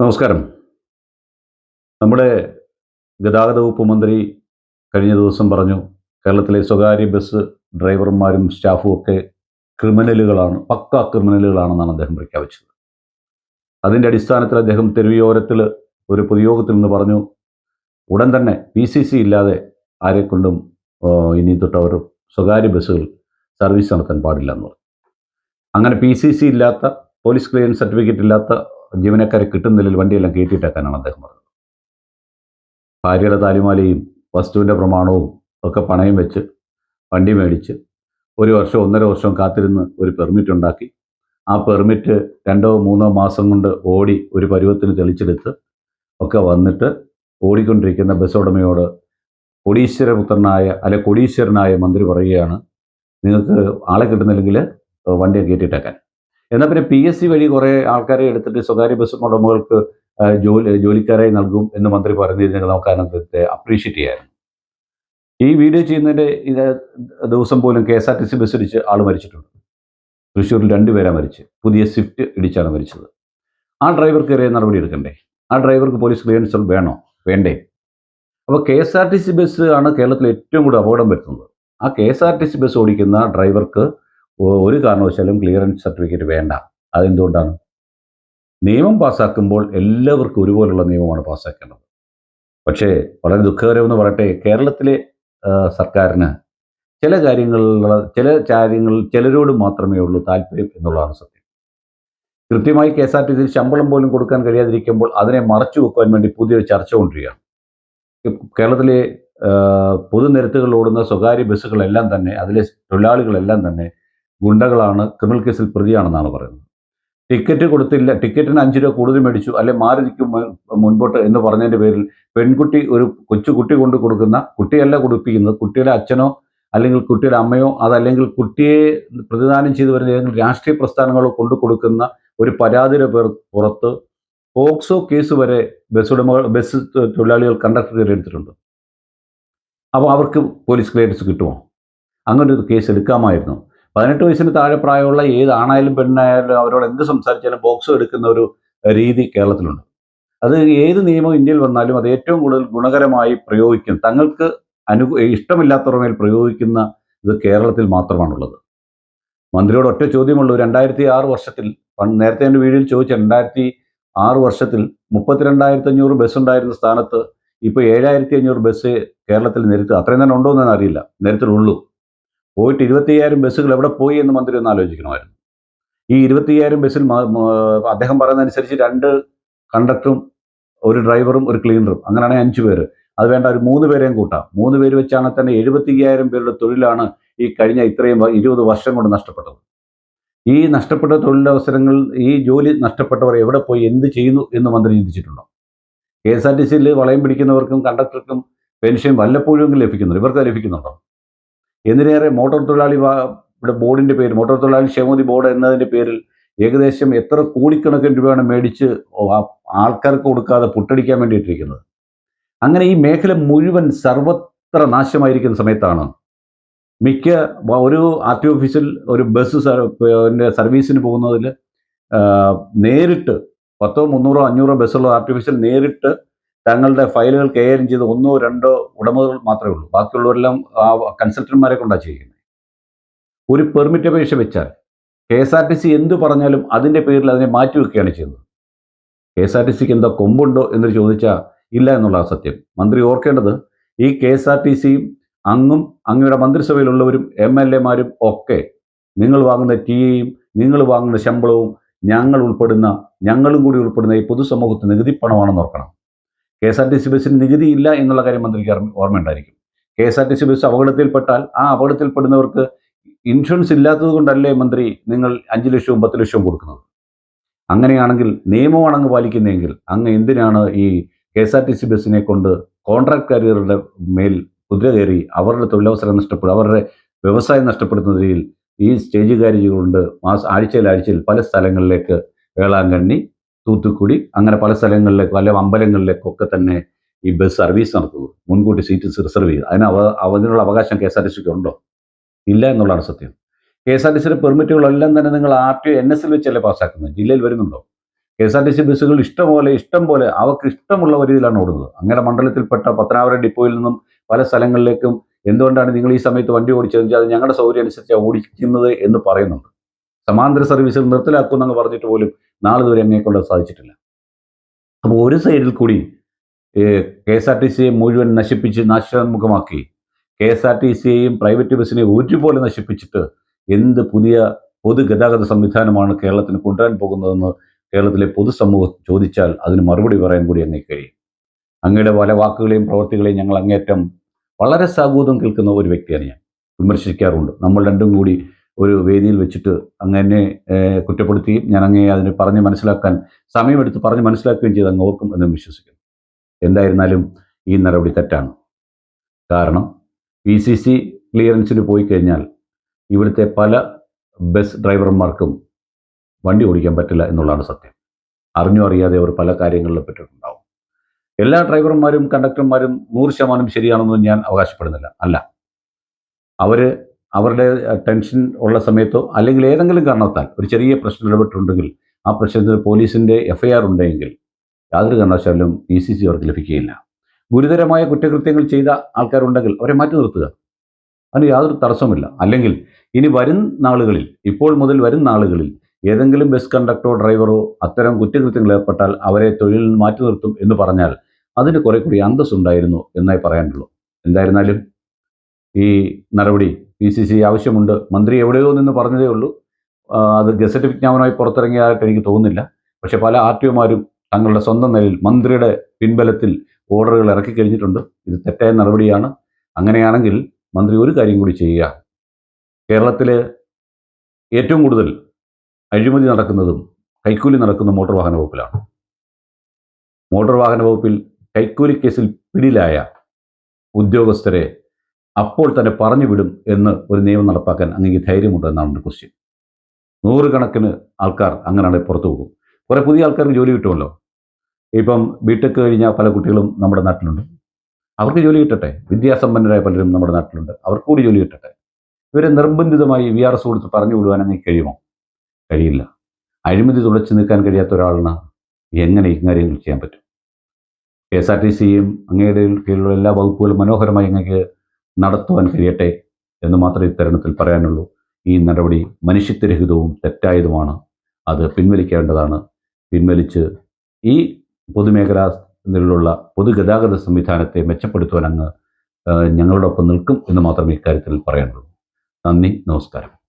നമസ്കാരം. നമ്മുടെ ഗതാഗത വകുപ്പ് മന്ത്രി കഴിഞ്ഞ ദിവസം പറഞ്ഞു കേരളത്തിലെ സ്വകാര്യ ബസ് ഡ്രൈവർമാരും സ്റ്റാഫും ഒക്കെ ക്രിമിനലുകളാണ് പക്ക ക്രിമിനലുകളാണെന്നാണ് അദ്ദേഹം പ്രഖ്യാപിച്ചത്. അതിന്റെ അടിസ്ഥാനത്തിൽ അദ്ദേഹം തെരുവിയോരത്തിൽ ഒരു പൊതുയോഗത്തിൽ നിന്ന് പറഞ്ഞു ഉടൻ തന്നെ പി സി സി ഇല്ലാതെ ആരെക്കൊണ്ടും ഇനി തൊട്ട് അവർ സ്വകാര്യ ബസ്സുകൾ സർവീസ് നടത്താൻ പാടില്ല എന്ന് പറഞ്ഞു. അങ്ങനെ പി സി സി ഇല്ലാത്ത പോലീസ് ക്ലിയറൻസ് സർട്ടിഫിക്കറ്റ് ഇല്ലാത്ത ജീവനക്കാരെ കിട്ടുന്നില്ല വണ്ടിയെല്ലാം കയറ്റിയിട്ടേക്കാനാണ് അദ്ദേഹം പറഞ്ഞത്. ഭാര്യയുടെ താലിമാലയും വസ്തുവിന്റെ പ്രമാണവും ഒക്കെ പണയം വെച്ച് വണ്ടി മേടിച്ച് ഒരു വർഷം ഒന്നര വർഷം കാത്തിരുന്ന് ഒരു പെർമിറ്റ് ഉണ്ടാക്കി. ആ പെർമിറ്റ് രണ്ടോ മൂന്നോ മാസം കൊണ്ട് ഓടി ഒരു പരുവത്തിന് തെളിച്ചെടുത്ത് ഒക്കെ വന്നിട്ട് ഓടിക്കൊണ്ടിരിക്കുന്ന ബസ് ഉടമയോട് കൊടീശ്വരപുത്രനായ അല്ലെ കൊടീശ്വരനായ മന്ത്രി പറയുകയാണ് നിങ്ങൾക്ക് ആളെ കിട്ടുന്നില്ലെങ്കിൽ വണ്ടിയെ കയറ്റിയിട്ടേക്കാൻ. എന്നാൽ പിന്നെ പി എസ് സി വഴി കുറേ ആൾക്കാരെ എടുത്തിട്ട് സ്വകാര്യ ബസ് ഉടമകൾക്ക് ജോലി ജോലിക്കാരായി നൽകും എന്ന് മന്ത്രി പറഞ്ഞിരുന്നെങ്കിൽ നമുക്ക് അതിനകത്തെ അപ്രീഷിയേറ്റ് ചെയ്യാമായിരുന്നു ഈ വീഡിയോ ചെയ്യുന്നതിന്റെ ഇത് ദിവസം പോലും K S R T C bus ഇടിച്ച് ആൾ മരിച്ചിട്ടുണ്ട്. തൃശ്ശൂരിൽ രണ്ടുപേരാ മരിച്ച് പുതിയ സ്വിഫ്റ്റ് ഇടിച്ചാണ് മരിച്ചത്. ആ ഡ്രൈവർക്കെതിരെ നടപടി എടുക്കണ്ടേ? ആ ഡ്രൈവർക്ക് പോലീസ് ക്ലിയറൻസ് വേണോ? വേണ്ടേ? അപ്പോൾ K S R T C bus ആണ് കേരളത്തിൽ ഏറ്റവും കൂടുതൽ അപകടം വരുത്തുന്നത്. ആ K S R T C bus ഓടിക്കുന്ന ഡ്രൈവർക്ക് ഒരു കാരണവശാലും ക്ലിയറൻസ് സർട്ടിഫിക്കറ്റ് വേണ്ട. അതെന്തുകൊണ്ടാണ്? നിയമം പാസ്സാക്കുമ്പോൾ എല്ലാവർക്കും ഒരുപോലുള്ള നിയമമാണ് പാസ്സാക്കേണ്ടത്. പക്ഷേ വളരെ ദുഃഖകരമെന്ന് പറയട്ടെ കേരളത്തിലെ സർക്കാരിന് ചില കാര്യങ്ങളിലുള്ള ചില കാര്യങ്ങൾ ചിലരോട് മാത്രമേ ഉള്ളൂ താല്പര്യം എന്നുള്ളതാണ് സത്യം. കൃത്യമായി കെ എസ് ആർ ടി സിയിൽ ശമ്പളം പോലും കൊടുക്കാൻ കഴിയാതിരിക്കുമ്പോൾ അതിനെ മറച്ചു വെക്കുവാൻ വേണ്ടി പുതിയൊരു ചർച്ച കൊണ്ടുവരികയാണ്. കേരളത്തിലെ പൊതുനിരത്തുകളിൽ ഓടുന്ന സ്വകാര്യ ബസ്സുകളെല്ലാം തന്നെ അതിലെ തൊഴിലാളികളെല്ലാം തന്നെ ഗുണ്ടകളാണ് ക്രിമിനൽ കേസിൽ പ്രതിയാണെന്നാണ് പറയുന്നത്. ടിക്കറ്റ് കൊടുത്തില്ല ടിക്കറ്റിന് അഞ്ച് രൂപ കൂടുതൽ മേടിച്ചു അല്ലെ മാറി നിൽക്കും മുൻപോട്ട് എന്ന് പറഞ്ഞതിന്റെ പേരിൽ പെൺകുട്ടി ഒരു കൊച്ചു കുട്ടി കൊണ്ട് കൊടുക്കുന്ന കുട്ടിയല്ല കൊടുപ്പിക്കുന്നത് കുട്ടിയുടെ അച്ഛനോ അല്ലെങ്കിൽ കുട്ടിയുടെ അമ്മയോ അതല്ലെങ്കിൽ കുട്ടിയെ പ്രതിദാനം ചെയ്തു വരുന്ന ഏതെങ്കിലും രാഷ്ട്രീയ പ്രസ്ഥാനങ്ങളോ കൊണ്ടു കൊടുക്കുന്ന ഒരു പരാതിയുടെ പേർ പുറത്ത് പോക്സോ കേസ് വരെ ബസ് ഉടമകൾ ബസ് തൊഴിലാളികൾ കണ്ടക്ടർ എടുത്തിട്ടുണ്ട്. അപ്പോൾ അവർക്ക് പോലീസ് ക്ലിയറൻസ് കിട്ടുമോ? അങ്ങനെ ഒരു കേസ് എടുക്കാമായിരുന്നു. പതിനെട്ട് വയസ്സിന് താഴെ പ്രായമുള്ള ഏത് ആണായാലും പെണ്ണായാലും അവരോട് എന്ത് സംസാരിച്ചാലും ബോക്സ് എടുക്കുന്ന ഒരു രീതി കേരളത്തിലുണ്ട്. അത് ഏത് നിയമം ഇന്ത്യയിൽ വന്നാലും അത് ഏറ്റവും കൂടുതൽ ഗുണകരമായി പ്രയോഗിക്കും. തങ്ങൾക്ക് അനു ഇഷ്ടമില്ലാത്തവരുടെ മേൽ പ്രയോഗിക്കുന്ന ഇത് കേരളത്തിൽ മാത്രമാണുള്ളത്. മന്ത്രിയോട് ഒറ്റ ചോദ്യമുള്ളൂ. രണ്ടായിരത്തി ആറ് വർഷത്തിൽ നേരത്തെ എന്റെ വീഡിയോയിൽ ചോദിച്ച രണ്ടായിരത്തി ആറ് വർഷത്തിൽ മുപ്പത്തിരണ്ടായിരത്തി അഞ്ഞൂറ് ബസ് ഉണ്ടായിരുന്ന സ്ഥാനത്ത് ഇപ്പോൾ ഏഴായിരത്തി അഞ്ഞൂറ് ബസ് കേരളത്തിൽ നേരിട്ട് അത്രയും തന്നെ ഉണ്ടോ എന്ന് അറിയില്ല. നിരത്തിലുള്ളൂ. പോയിട്ട് ഇരുപത്തിയ്യായിരം ബസ്സുകൾ എവിടെ പോയി എന്ന് മന്ത്രി ഒന്ന് ആലോചിക്കണമായിരുന്നു. ഈ ഇരുപത്തിയ്യായിരം ബസ്സിൽ അദ്ദേഹം പറയുന്നതനുസരിച്ച് രണ്ട് കണ്ടക്ടറും ഒരു ഡ്രൈവറും ഒരു ക്ലീനറും. അങ്ങനെയാണെങ്കിൽ അഞ്ച് പേര്. അത് വേണ്ട ഒരു മൂന്ന് പേരെയും കൂട്ടാം. മൂന്ന് പേര് വെച്ചാണ് തന്നെ എഴുപത്തിയ്യായിരം പേരുടെ തൊഴിലാണ് ഈ കഴിഞ്ഞ ഇത്രയും ഇരുപത് വർഷം കൊണ്ട് നഷ്ടപ്പെട്ടത്. ഈ നഷ്ടപ്പെട്ട തൊഴിലവസരങ്ങൾ ഈ ജോലി നഷ്ടപ്പെട്ടവർ എവിടെ പോയി എന്ത് ചെയ്യുന്നു എന്ന് മന്ത്രി ചിന്തിച്ചിട്ടുണ്ടോ? കെ എസ് ആർ ടി സിയിൽ വളയം പിടിക്കുന്നവർക്കും കണ്ടക്ടർക്കും പെൻഷൻ വല്ലപ്പോഴും ലഭിക്കുന്നുണ്ട് ഇവർക്ക് ലഭിക്കുന്നുണ്ടോ? എന്തിനേറെ മോട്ടോർ തൊഴിലാളി ഇവിടെ ബോർഡിന്റെ പേര് മോട്ടോർ തൊഴിലാളി ക്ഷേമനിധി ബോർഡ് എന്നതിന്റെ പേരിൽ ഏകദേശം എത്ര കോടിക്കണക്കിന് രൂപയാണ് മേടിച്ച് ആൾക്കാർക്ക് കൊടുക്കാതെ പുട്ടടിക്കാൻ വേണ്ടിയിട്ടിരിക്കുന്നത്. അങ്ങനെ ഈ മേഖല മുഴുവൻ സർവത്ര നാശമായിരിക്കുന്ന സമയത്താണ്. മിക്ക ഒരു ആർ ടി ഓഫീസിൽ ഒരു ബസ് സർവീസിന് പോകുന്നതിൽ നേരിട്ട് പത്തോ മുന്നൂറോ അഞ്ഞൂറോ ബസ്സുള്ള ആർ ടി ഓഫീസിൽ നേരിട്ട് തങ്ങളുടെ ഫയലുകൾ കൈകാര്യം ചെയ്ത് ഒന്നോ രണ്ടോ ഉടമകൾ മാത്രമേ ഉള്ളൂ. ബാക്കിയുള്ളവരെല്ലാം കൺസൾട്ടന്മാരെ കൊണ്ടാണ് ചെയ്യുന്നത് ഒരു പെർമിറ്റ് അപേക്ഷ വെച്ചാൽ K S R T C എന്ത് പറഞ്ഞാലും അതിന്റെ പേരിൽ അതിനെ മാറ്റി മാറ്റിവെക്കുകയാണ് ചെയ്യുന്നത്. കെ എസ് ആർ ടി സിക്ക് എന്താ കൊമ്പുണ്ടോ എന്ന് ചോദിച്ചാൽ ഇല്ല എന്നുള്ള സത്യം. മന്ത്രി ഓർക്കേണ്ടത് ഈ കെ എസ് ആർ ടി സിയും അങ്ങും അങ്ങയുടെ മന്ത്രിസഭയിലുള്ളവരും എം എൽ എമാരും ഒക്കെ നിങ്ങൾ വാങ്ങുന്ന ടീയും നിങ്ങൾ വാങ്ങുന്ന ശമ്പളവും ഞങ്ങൾ ഉൾപ്പെടുന്ന ഞങ്ങളും കൂടി ഉൾപ്പെടുന്ന ഈ പൊതുസമൂഹത്തിന് നികുതി പണമാണെന്ന് ഓർക്കണം. K S R T C ബസ്സിന് നികുതി ഇല്ല എന്നുള്ള കാര്യം മന്ത്രിക്ക് ഓർമ്മ- ഓർമ്മയുണ്ടായിരിക്കും. K S R T C bus അപകടത്തിൽപ്പെട്ടാൽ ആ അപകടത്തിൽപ്പെടുന്നവർക്ക് ഇൻഷുറൻസ് ഇല്ലാത്തത് കൊണ്ടല്ലേ മന്ത്രി നിങ്ങൾ അഞ്ച് ലക്ഷവും പത്ത് ലക്ഷവും കൊടുക്കുന്നത്? അങ്ങനെയാണെങ്കിൽ നിയമമാണ് അങ്ങ് പാലിക്കുന്നതെങ്കിൽ അങ്ങ് എന്തിനാണ് ഈ K S R T C ബസ്സിനെ കൊണ്ട് കോൺട്രാക്ട് കാരിയറുടെ മേൽ കുതിര കയറി അവരുടെ തൊഴിലവസരം നഷ്ടപ്പെടും അവരുടെ വ്യവസായം നഷ്ടപ്പെടുത്തുന്ന രീതിയിൽ ഈ സ്റ്റേജ് കാരികളുണ്ട് മാസ ആഴ്ചയിൽ ആഴ്ചയിൽ പല സ്ഥലങ്ങളിലേക്ക് വേളാങ്കണ്ണി തൂത്തുക്കുടി അങ്ങനെ പല സ്ഥലങ്ങളിലേക്ക് പല അമ്പലങ്ങളിലേക്കൊക്കെ തന്നെ ഈ ബസ് സർവീസ് നടത്തുന്നത് മുൻകൂട്ടി സീറ്റ് റിസർവ് ചെയ്ത്. അതിന് അവ അതിനുള്ള അവകാശം കെ എസ് ആർ ടി സിക്ക് ഉണ്ടോ? ഇല്ല എന്നുള്ളതാണ് സത്യം. കെ എസ് ആർ ടി സിയുടെ പെർമിറ്റുകളെല്ലാം തന്നെ നിങ്ങൾ R T N S L വെച്ചല്ലേ പാസ്സാക്കുന്നത്? ജില്ലയിൽ വരുന്നുണ്ടോ? K S R T C ബസ്സുകൾ ഇഷ്ടംപോലെ ഇഷ്ടം പോലെ അവർക്ക് ഇഷ്ടമുള്ള രീതിയിലാണ് ഓടുന്നത്. അങ്ങനെ മണ്ഡലത്തിൽപ്പെട്ട പത്തനാപുരം ഡിപ്പോയിൽ നിന്നും പല സ്ഥലങ്ങളിലേക്കും എന്തുകൊണ്ടാണ് നിങ്ങൾ ഈ സമയത്ത് വണ്ടി ഓടിച്ചതെന്ന് അത് ഞങ്ങളുടെ സൗകര്യം അനുസരിച്ചാണ് ഓടിക്കുന്നത് എന്ന് പറയുന്നുണ്ട്. സമാന്തര സർവീസിൽ നിർത്തലാക്കുമെന്നങ്ങ് പറഞ്ഞിട്ട് പോലും നാളെ ഇതുവരെ അങ്ങേ കൊണ്ട് സാധിച്ചിട്ടില്ല. അപ്പോൾ ഒരു സൈഡിൽ കൂടി കെ എസ് ആർ ടി സിയെ മുഴുവൻ നശിപ്പിച്ച് നാശോന്മുഖമാക്കി കെ എസ് ആർ ടി സിയെയും പ്രൈവറ്റ് ബസ്സിനെ ഒരുപോലെ നശിപ്പിച്ചിട്ട് എന്ത് പുതിയ പൊതുഗതാഗത സംവിധാനമാണ് കേരളത്തിന് കൊണ്ടുവരാൻ പോകുന്നതെന്ന് കേരളത്തിലെ പൊതുസമൂഹം ചോദിച്ചാൽ അതിന് മറുപടി പറയാൻ കൂടി അങ്ങേ കഴിയും. അങ്ങയുടെ പല വാക്കുകളെയും പ്രവർത്തികളെയും ഞങ്ങൾ അങ്ങേറ്റം വളരെ സാഗൂതം കേൾക്കുന്ന ഒരു വ്യക്തിയാണ് ഞാൻ. വിമർശിക്കാറുണ്ട്. നമ്മൾ രണ്ടും കൂടി ഒരു വേദിയിൽ വെച്ചിട്ട് അങ്ങനെ എന്നെ കുറ്റപ്പെടുത്തുകയും ഞാൻ അങ്ങേ അതിനെ പറഞ്ഞ് മനസ്സിലാക്കാൻ സമയമെടുത്ത് പറഞ്ഞ് മനസ്സിലാക്കുകയും ചെയ്ത് അങ്ങ് ഓർക്കും എന്നും വിശ്വസിക്കുന്നു. എന്തായിരുന്നാലും ഈ നടപടി തെറ്റാണ്. കാരണം പി സി സി ക്ലിയറൻസിന് പോയി കഴിഞ്ഞാൽ ഇവിടുത്തെ പല ബസ് ഡ്രൈവർമാർക്കും വണ്ടി ഓടിക്കാൻ പറ്റില്ല എന്നുള്ളതാണ് സത്യം. അറിഞ്ഞോ അറിയാതെ അവർ പല കാര്യങ്ങളിലും പെട്ടിട്ടുണ്ടാവും. എല്ലാ ഡ്രൈവർമാരും കണ്ടക്ടർമാരും നൂറ് ശതമാനം ശരിയാണെന്ന് ഞാൻ അവകാശപ്പെടുന്നില്ല. അല്ല. അവർ അവരുടെ ടെൻഷൻ ഉള്ള സമയത്തോ അല്ലെങ്കിൽ ഏതെങ്കിലും കാരണത്താൽ ഒരു ചെറിയ പ്രശ്നം ഇടപെട്ടിട്ടുണ്ടെങ്കിൽ ആ പ്രശ്നത്തിൽ പോലീസിന്റെ എഫ് ഐ ആർ ഉണ്ടെങ്കിൽ യാതൊരു കാരണവശാലും പി സി സി അവർക്ക് ലഭിക്കുകയില്ല. ഗുരുതരമായ കുറ്റകൃത്യങ്ങൾ ചെയ്ത ആൾക്കാരുണ്ടെങ്കിൽ അവരെ മാറ്റി നിർത്തുക. അതിന് യാതൊരു തടസ്സമില്ല അല്ലെങ്കിൽ ഇനി വരും നാളുകളിൽ ഇപ്പോൾ മുതൽ വരും നാളുകളിൽ ഏതെങ്കിലും ബസ് കണ്ടക്ടറോ ഡ്രൈവറോ അത്തരം കുറ്റകൃത്യങ്ങൾ ഏർപ്പെട്ടാൽ അവരെ തൊഴിലിൽ നിന്ന് മാറ്റി നിർത്തും എന്ന് പറഞ്ഞാൽ അതിന് കുറെ കൂടി അന്തസ്സുണ്ടായിരുന്നു എന്നേ പറയാനുള്ളൂ. എന്തായിരുന്നാലും ഈ നടപടി പി സി സി ആവശ്യമുണ്ട്. മന്ത്രി എവിടെയോ നിന്ന് പറഞ്ഞതേ ഉള്ളൂ. അത് ഗസറ്റ് വിജ്ഞാപനമായി പുറത്തിറങ്ങിയതായിട്ട് എനിക്ക് തോന്നുന്നില്ല. പക്ഷേ പല ആർ ടി ഒമാരും തങ്ങളുടെ സ്വന്തം നിലയിൽ മന്ത്രിയുടെ പിൻബലത്തിൽ ഓർഡറുകൾ ഇറക്കി കഴിഞ്ഞിട്ടുണ്ട്. ഇത് തെറ്റായ നടപടിയാണ്. അങ്ങനെയാണെങ്കിൽ മന്ത്രി ഒരു കാര്യം കൂടി ചെയ്യുക. കേരളത്തിൽ ഏറ്റവും കൂടുതൽ അഴിമതി നടക്കുന്നതും കൈക്കൂലി നടക്കുന്ന മോട്ടോർ വാഹന വകുപ്പിലാണ്. മോട്ടോർ വാഹന വകുപ്പിൽ കൈക്കൂലി കേസിൽ പിടിയിലായ ഉദ്യോഗസ്ഥരെ അപ്പോൾ തന്നെ പറഞ്ഞു വിടും എന്ന് ഒരു നിയമം നടപ്പാക്കാൻ അങ്ങേക്ക് ധൈര്യമുണ്ടോ എന്നാണ് എന്റെ ക്വസ്റ്റ്യൻ നൂറുകണക്കിന് ആൾക്കാർ അങ്ങനെയാണെങ്കിൽ പുറത്തു പോകും. കുറേ പുതിയ ആൾക്കാർക്ക് ജോലി കിട്ടുമല്ലോ? ഇപ്പം ബിടെക് കഴിഞ്ഞ പല കുട്ടികളും നമ്മുടെ നാട്ടിലുണ്ട്. അവർക്ക് ജോലി കിട്ടട്ടെ. വിദ്യാസമ്പന്നരായ പലരും നമ്മുടെ നാട്ടിലുണ്ട്. അവർക്ക് കൂടി ജോലി കിട്ടട്ടെ. ഇവരെ നിർബന്ധിതമായി വി ആർ എസ് കൊടുത്ത് പറഞ്ഞു വിടുവാൻ അങ്ങനെ കഴിയുമോ? കഴിയില്ല. അഴിമതി തുളച്ചു നിൽക്കാൻ കഴിയാത്ത ഒരാളിന് എങ്ങനെ ഇക്കാര്യങ്ങൾ ചെയ്യാൻ പറ്റും? കെ എസ് ആർ ടി സിയും അങ്ങയുടെ കീഴിലുള്ള എല്ലാ വകുപ്പുകളും മനോഹരമായി അങ്ങേക്ക് നടത്തുവാൻ കഴിയട്ടെ എന്ന് മാത്രമേ ഇത്തരണത്തിൽ പറയാനുള്ളൂ. ഈ നടപടി മനുഷ്യത്വരഹിതവും തെറ്റായതുമാണ്. അത് പിൻവലിക്കേണ്ടതാണ്. പിൻവലിച്ച് ഈ പൊതുമേഖലയിലുള്ള പൊതുഗതാഗത സംവിധാനത്തെ മെച്ചപ്പെടുത്തുവാൻ അങ്ങ് ഞങ്ങളോടൊപ്പം നിൽക്കും എന്ന് മാത്രമേ ഇക്കാര്യത്തിൽ പറയാനുള്ളൂ. നന്ദി നമസ്കാരം.